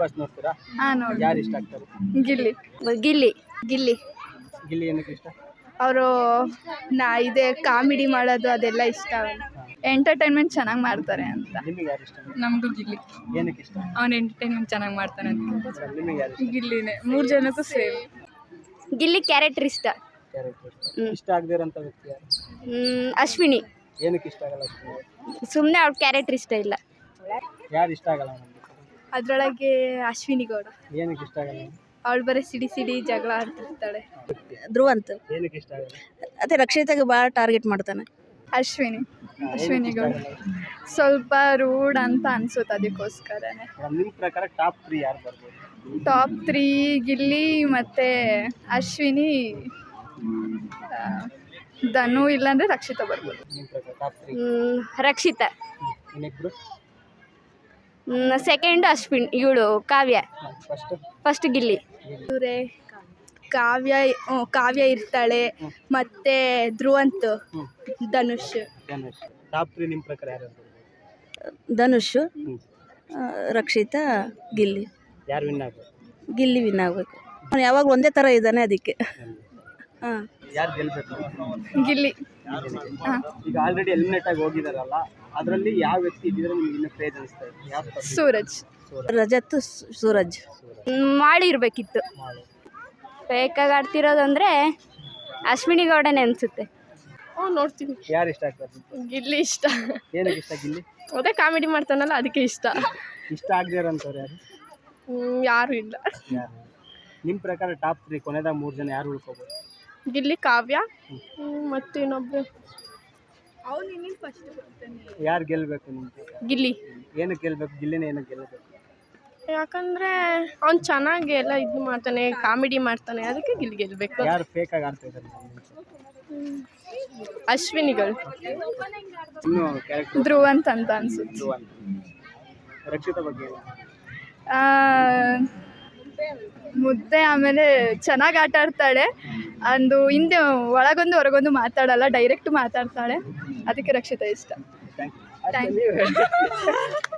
Boss ನೋಡ್ತೀರಾ? ಹಾಂ ನೋಡಿ ಯಾರು ಇಷ್ಟ ಆಗ್ತಾರೆ? ಗಿಲ್ಲಿ. ಗಿಲ್ಲಿ. ಗಿಲ್ಲಿ. ಗಿಲ್ಲಿ ಏನಕ್ಕೆ ಇಷ್ಟ? ಅವರು ನಾ ಇದೆ ಕಾಮಿಡಿ ಮಾಡೋದು ಅದೆಲ್ಲ ಇಷ್ಟ. ಎಂಟರ್ಟೈನ್ಮೆಂಟ್ ಚೆನ್ನಾಗಿ ಮಾಡ್ತಾರೆ ಅಂತ. ನಿಮಗೆ ಯಾರು ಇಷ್ಟ? ನಮಗೂ ಗಿಲ್ಲಿ. ಏನಕ್ಕೆ ಇಷ್ಟ? ಅವ್ನು ಎಂಟರ್ಟೈನ್ಮೆಂಟ್ ಚೆನ್ನಾಗಿ ಮಾಡ್ತಾನೆ ಅಂತ. ನಿಮಗೆ ಯಾರು ಇಷ್ಟ? ಗಿಲ್ಲಿನೇ. ಮೂರು ಜನಕ್ಕೂ ಸೇಮ್. ಗಿಲ್ಲಿ ಕ್ಯಾರೆಕ್ಟರ್ ಇಷ್ಟ. ಕ್ಯಾರೆಕ್ಟರ್ ಇಷ್ಟ. ಆಗದಿರೋಂಥ ವ್ಯಕ್ತಿ ಯಾರು? ಅಶ್ವಿನಿ. ಏನಕ್ಕೆ ಇಷ್ಟ ಆಗಲ್ಲ ಅಷ್ಟು ಸುಮ್ಮನೆ ಅವ್ರ ಕ್ಯಾರೆಕ್ಟರ್ ಇಷ್ಟ ಇಲ್ಲ. ಯಾರು ಇಷ್ಟ ಆಗಲ್ಲ ನಮಗೆ ಅದರೊಳಗೆ ಅಶ್ವಿನಿ ಗೌಡ. ಏನಕ್ಕೆ ಇಷ್ಟ ಆಗಲ್ಲ? ಅವಳು ಬರೀ ಸಿಡಿ ಸಿಡಿ ಜಗಳ ಆಡ್ತಿರ್ತಾಳೆ. ಧ್ರುವಂತ ಏನಕ್ಕೆ ಇಷ್ಟ ಆಗಲ್ಲ? ಅದೇ ರಕ್ಷಿತಾಗ ಭಾಳ ಟಾರ್ಗೆಟ್ ಮಾಡ್ತಾನೆ. ಅಶ್ವಿನಿ. ಅಶ್ವಿನಿ ಗೌಡ. ಸ್ವಲ್ಪ ರೂಡ್ ಅಂತ ಅನ್ಸುತ್ತೆ ಅದಕ್ಕೋಸ್ಕರ ಮೇಡಮ್, ನಿಮ್ಮ ಪ್ರಕಾರ ಟಾಪ್ ತ್ರೀ ಯಾರು ಬರ್ಬೋದು? ಟಾಪ್ ತ್ರೀ ಗಿಲ್ಲಿ ಮತ್ತು ಅಶ್ವಿನಿ ಆ, ಧನು ಇಲ್ಲಾಂದರೆ ರಕ್ಷಿತಾ ಬರ್ಬೋದು. ನಿಮ್ಮ ಪ್ರಕಾರ ಟಾಪ್ ತ್ರೀ ಮ್, ರಕ್ಷಿತಾ. ಇನ್ನಿಬ್ರು? ಸೆಕೆಂಡ್ ಅಶ್ವಿನ್ ಇವಳು ಕಾವ್ಯ. First first Gilli. ಇವರೇ ಕಾವ್ಯ ಹ್ಞೂ, ಕಾವ್ಯ ಇರ್ತಾಳೆ ಮತ್ತೆ ಧ್ರುವಂತ್ ಧನುಷ್. ಧನುಷ್. ಟಾಪ್ ತ್ರೀ ನಿಮ್ಮ ಪ್ರಕಾರ ಯಾರು ಧನುಷ್ ಹ್ಞೂ ರಕ್ಷಿತಾ ಗಿಲ್ಲಿ. ಯಾರು ವಿನ್ ಆಗ್ಬೋದು? ಗಿಲ್ಲಿ ವಿನ್ ಆಗಬೇಕು. ಅವನು ಯಾವಾಗ ಒಂದೇ ಥರ ಇದ್ದಾನೆ ಅದಕ್ಕೆ. ಯಾರು ಗೆಲ್ಬೇಕು ಗಿಲ್ಲಿ. ಈಗ ಆಲ್ರೆಡಿ ಎಲಿಮಿನೇಟ್ ಆಗಿ ಹೋಗಿದಾರಲ್ಲ ಅದರಲ್ಲಿ ಯಾವ ವ್ಯಕ್ತಿ ಇದ್ದಿದ್ರೆ ನಿಮ್ಗೆ ಇನ್ನೂ ಕ್ರೇಜ್ ಅನಿಸ್ತಾ ಇದೆ ಯಾವ? ಸೂರಜ್. ರಜತ್ ಸೂರಜ್. ಮಾಡಿರ್ಬೇಕಿತ್ತು ಮಾಡಿ ಇರಬೇಕಿತ್ತು. ಬೇಕಾಗಿ ಆಡ್ತಿರೋದಂದ್ರೆ ಅಶ್ವಿನಿ ಗೌಡನೇ ಅನಿಸುತ್ತೆ. ಹ್ಞೂ ನೋಡ್ತೀನಿ. ಯಾರು ಇಷ್ಟ ಆಗ್ತಾರೆ ಗಿಲ್ಲಿ ಇಷ್ಟ. ಏನಕ್ಕೆ ಇಷ್ಟ ಗಿಲ್ಲಿ? ಅದೇ ಕಾಮಿಡಿ ಮಾಡ್ತಾನಲ್ಲ ಅದಕ್ಕೆ ಇಷ್ಟ. ಇಷ್ಟ ಆಗದೆ ಇರೋಂಥವ್ರು ಯಾರು? ಯಾರು ಇಲ್ಲ. ಯಾರು ನಿಮ್ಮ ಪ್ರಕಾರ ಟಾಪ್ ತ್ರೀ ಕೊನೆದ ಮೂರು ಜನ ಯಾರು ಉಳ್ಕೋಬೋದು? ಗಿಲ್ಲಿ ಕಾವ್ಯ ಮತ್ತು ಇನ್ನೊಬ್ರು. ಯಾರು ಗೆಲ್ಲಬೇಕು ಗಿಲ್ಲಿ. ಏನಕ್ಕೆ ಗೆಲ್ಬೇಕು? ಗಿಲ್ಲಿನ ಏನು ಗೆಲ್ಲಬೇಕು ಯಾಕಂದ್ರೆ ಅವ್ನು ಚೆನ್ನಾಗಿ ಎಲ್ಲ ಇದು ಮಾಡ್ತಾನೆ ಕಾಮಿಡಿ ಮಾಡ್ತಾನೆ ಅದಕ್ಕೆ ಗಿಲ್ಲಿ ಗೆಲ್ಬೇಕು. ಯಾರು ಫೇಕ್ ಆಗಿ ಆಡ್ತಾ ಇದ್ದಾರೆ ಅಶ್ವಿನಿಗಳು. ಇನ್ನೂ ಕ್ಯಾರೆಕ್ಟರ್ ಧ್ರುವಂತ್ ಅಂತ ಅನ್ಸುತ್ತೆ. ರಕ್ಷಿತಾ ಬಗ್ಗೆ ಏನು? ಆ, ಮುದ್ದೆ ಆಮೇಲೆ ಚೆನ್ನಾಗಿ ಆಟ ಆಡ್ತಾಳೆ. ಅಂದು ಹಿಂದೆ ಒಳಗೊಂದು ಹೊರಗೊಂದು ಮಾತಾಡಲ್ಲ ಡೈರೆಕ್ಟ್ ಮಾತಾಡ್ತಾಳೆ. ಅದಕ್ಕೆ ರಕ್ಷಿತಾ ಇಷ್ಟ. Thank you